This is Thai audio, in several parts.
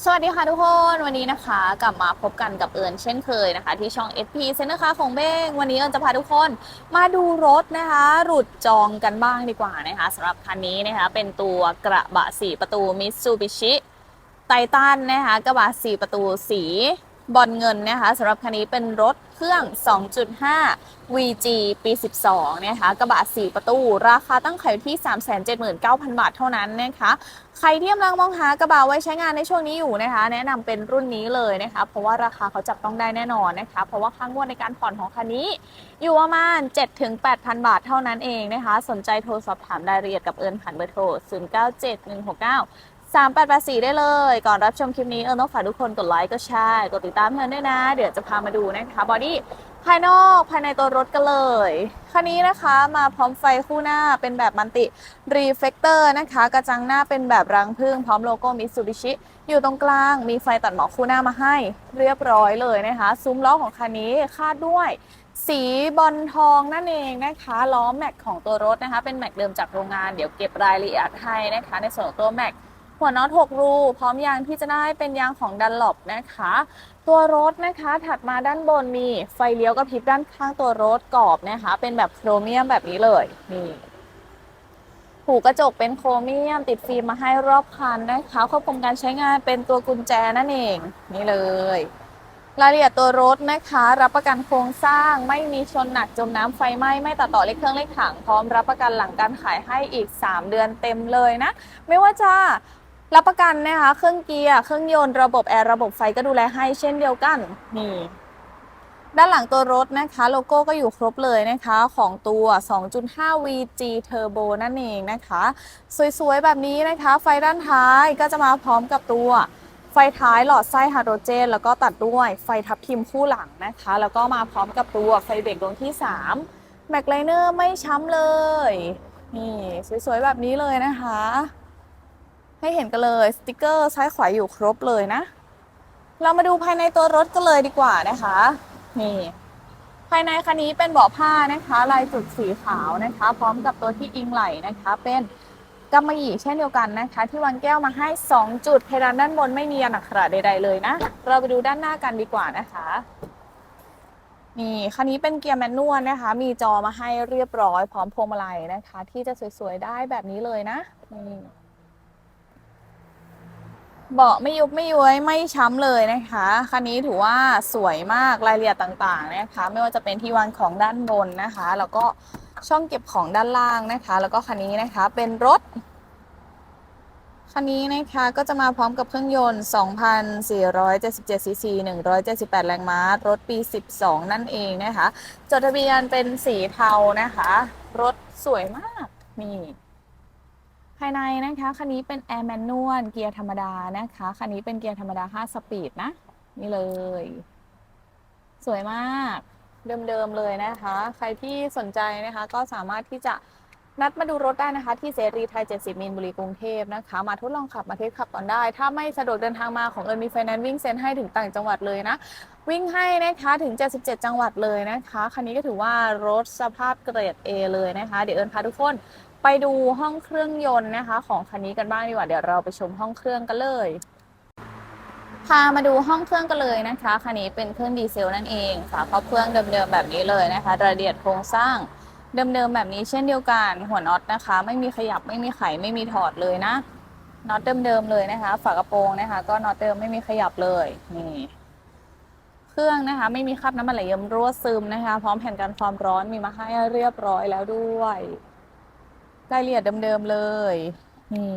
สวัสดีค่ะทุกคนวันนี้นะคะ กลับมาพบกันกับเอิญเช่นเคยนะคะ ที่ช่อง SP เซ็นเตอร์คะของเบ้งวันนี้เอิญจะพาทุกคนมาดูรถนะคะ หลุดจองกันบ้างดีกว่านะคะสำหรับคันนี้นะคะ เป็นตัวกระบะ 4 ประตูมิ t ซูบิชิไททันนะคะ กระบะ 4 ประตูสี บอลเงินนะคะสำหรับคันนี้เป็นรถเครื่อง 2.5 VG ปี 12 นะคะกระบะ 4 ประตู ราคาตั้งขายที่ 379,000 บาทเท่านั้นนะคะ ใครที่กำลังมองหากระบะไว้ใช้งานในช่วงนี้อยู่นะคะ แนะนำเป็นรุ่นนี้เลยนะคะ เพราะว่าราคาเขาจับต้องได้แน่นอนนะคะ เพราะว่าค่างวดในการผ่อนของคันนี้ อยู่ประมาณ 7-8,000 บาทเท่านั้นเองนะคะ สนใจโทรสอบถามรายละเอียดกับเอิญผ่านเบอร์โทร 097169 3884 ได้เลย ก่อนรับชมคลิปนี้เอิญต้องฝากทุกคนกดไลค์กดแชร์กดติดตามเพื่อนด้วยนะ เดี๋ยวจะพามาดูนะคะบอดี้ภายนอกภายในตัวรถกันเลย คันนี้นะคะมาพร้อมไฟคู่หน้าเป็นแบบมันติรีเฟกเตอร์นะคะ กระจังหน้าเป็นแบบรังผึ้งพร้อมโลโก้มิ t ซูบิชิอยู่ตรงกลาง มีไฟตัดหมอกคู่หน้ามาให้ เรียบร้อยเลยนะคะซุ้มล้อของคันนี้คาดด้วยสีบอลทองนั่นเองนะคะล้อแม็กของตัวรถนะคะ เป็นแม็กเดิมจากโรงงานเดี๋ยวเก็บรายละเอียดให้นะคะ ในส่วนของตัวแม็ก หัวน็อต6รูพร้อมยางที่จะได้เป็นยางของดันหลบนะคะ ตัวรถนะคะถัดมาด้านบนมีไฟเลี้ยวกระพริบด้านข้างตัวรถกรอบนะคะ เป็นแบบโครเมียมแบบนี้เลยนี่หูกระจกเป็นโครเมียมติดฟิล์มมาให้รอบคันนะคะควบคุมการใช้งานเป็นตัวกุญแจนั่นเอง นี่เลยรายละเอียดตัวรถนะคะ รับประกันโครงสร้างไม่มีชนหนักจมน้ำไฟไหม้ไม่ตัดต่อเลขเครื่องเลขถังพร้อมรับประกันหลังการขายให้อีก 3 เดือนเต็มเลยนะ ไม่ว่าจะ รับประกันนะคะ เครื่องเกียร์ เครื่องยนต์ ระบบแอร์ ระบบไฟก็ดูแลให้เช่นเดียวกัน นี่ ด้านหลังตัวรถนะคะ โลโก้ก็อยู่ครบเลยนะคะ ของตัว 2.5 VG Turbo นั่นเองนะคะ สวยๆ แบบนี้นะคะ ไฟด้านท้ายก็จะมาพร้อมกับตัวไฟท้ายหลอดไส้ไฮโดรเจน แล้วก็ตัดด้วยไฟทับทิมคู่หลังนะคะ แล้วก็มาพร้อมกับตัวไฟเบรกดวงที่ 3 แม็กไลเนอร์ไม่ช้ำเลย นี่ สวยๆ แบบนี้เลยนะคะ ให้เห็นกันเลยสติกเกอร์ซ้ายขวาอยู่ครบเลยนะ เรามาดูภายในตัวรถกันเลยดีกว่านะคะ นี่ ภายในคันนี้เป็นเบาะผ้านะคะ ลายจุดสีขาวนะคะ พร้อมกับตัวที่อิงไหลนะคะ เป็นกำมะหยี่เช่นเดียวกันนะคะ ที่วางแก้วมาให้ 2 จุดเพดานด้านบนไม่มีอนักขระใด ๆ เลยนะ เราไปดูด้านหน้ากันดีกว่านะคะนี่คันนี้เป็นเกียร์แมนนวลนะคะ มีจอมาให้เรียบร้อย พร้อมพวงมาลัยนะคะ ที่จะสวยๆได้แบบนี้เลยนะนี่ เบาะไม่ยุบไม่ย้วยไม่ช้ำเลยนะคะ คันนี้ถือว่าสวยมากรายละเอียดต่างๆนะคะ ไม่ว่าจะเป็นที่วางของด้านบนนะคะ แล้วก็ช่องเก็บของด้านล่างนะคะ แล้วก็คันนี้นะคะเป็นรถ คันนี้นะคะก็จะมาพร้อมกับเครื่องยนต์ 2,477ซีซี178 แรงม้ารถปี 12 นั่นเองนะคะ จดทะเบียนเป็นสีเทานะคะ รถสวยมากนี่ายในนะคะคันนี้เป็นแอร์แมนนวลเกียร์ธรรมดานะคะคันนี้เป็นเกียร์ธรรมดา 5 สปีดนะ นี่เลย สวยมาก เดิมๆเลยนะคะ ใครที่สนใจนะคะ ก็สามารถที่จะนัดมาดูรถได้นะคะที่เสรีไทย 70 มิลบุรีกรุงเทพนะคะ มาทดลองขับมาเทสขับก่อนได้ ถ้าไม่สะดวกเดินทางมาของเอิญมีไฟแนนซ์วิ่งเซ็นให้ถึงต่างจังหวัดเลยนะ วิ่งให้นะคะถึง 77 จังหวัดเลยนะคะ คันนี้ก็ถือว่ารถสภาพเกรด A เลยนะคะ เดี๋ยวเอิญพาทุกคน ไปดูห้องเครื่องยนต์นะคะ ของคันนี้กันบ้างดีกว่า เดี๋ยวเราไปชมห้องเครื่องกันเลย พามาดูห้องเครื่องกันเลยนะคะ คันนี้เป็นเครื่องดีเซลนั่นเองฝาครอบเครื่องเดิมๆแบบนี้เลยนะคะรายละเอียดโครงสร้างเดิมๆแบบนี้เช่นเดียวกันหัวน็อตนะคะ ไม่มีขยับไม่มีไขไม่มีถอดเลยนะน็อตเดิมๆเลยนะคะ ฝากระโปรงนะคะ ก็น็อตเดิมไม่มีขยับเลยนี่เครื่องนะคะ ไม่มีคราบน้ำมันไหลเยิ้มรั่วซึมนะคะ พร้อมแผ่นกันความร้อนมีมาให้เรียบร้อยแล้วด้วย รายละเอียดเดิมๆเลย นี่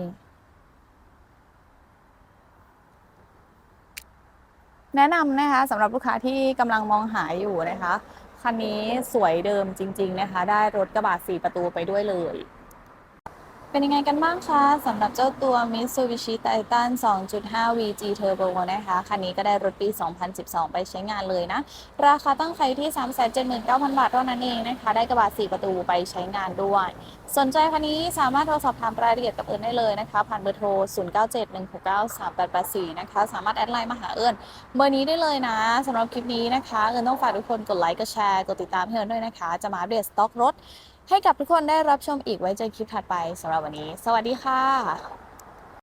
แนะนำนะคะสำหรับลูกค้าที่กำลังมองหาอยู่นะคะ คันนี้สวยเดิมจริง ๆ นะคะ ได้รถกระบะสี่ประตูไปด้วยเลย เป็นยังไงกันบ้างคะสำหรับเจ้าตัว Mitsubishi Titan 2.5 VG Turbo นะคะ คันนี้ก็ได้รถปี 2012 ไปใช้งานเลยนะ ราคาตั้งใครที่ 379,000 บาทเท่านั้นเองนะคะ ได้กระบะ 4 ประตูไปใช้งานด้วย สนใจคันนี้สามารถโทรสอบถามรายละเอียดกับเอิญได้เลยนะคะ ผ่านเบอร์โทร 0971693884 นะคะ สามารถแอดไลน์มาหาเอิญเบอร์นี้ได้เลยนะสำหรับคลิปนี้นะคะ เอิญต้องฝากทุกคนกดไลค์ กดแชร์ กดติดตามให้เอิญด้วยนะคะ จะมาอัปเดตสต็อกรถ ให้กับทุกคนได้รับชมอีกไว้เจอคลิปถัดไปสำหรับวันนี้ สวัสดีค่ะ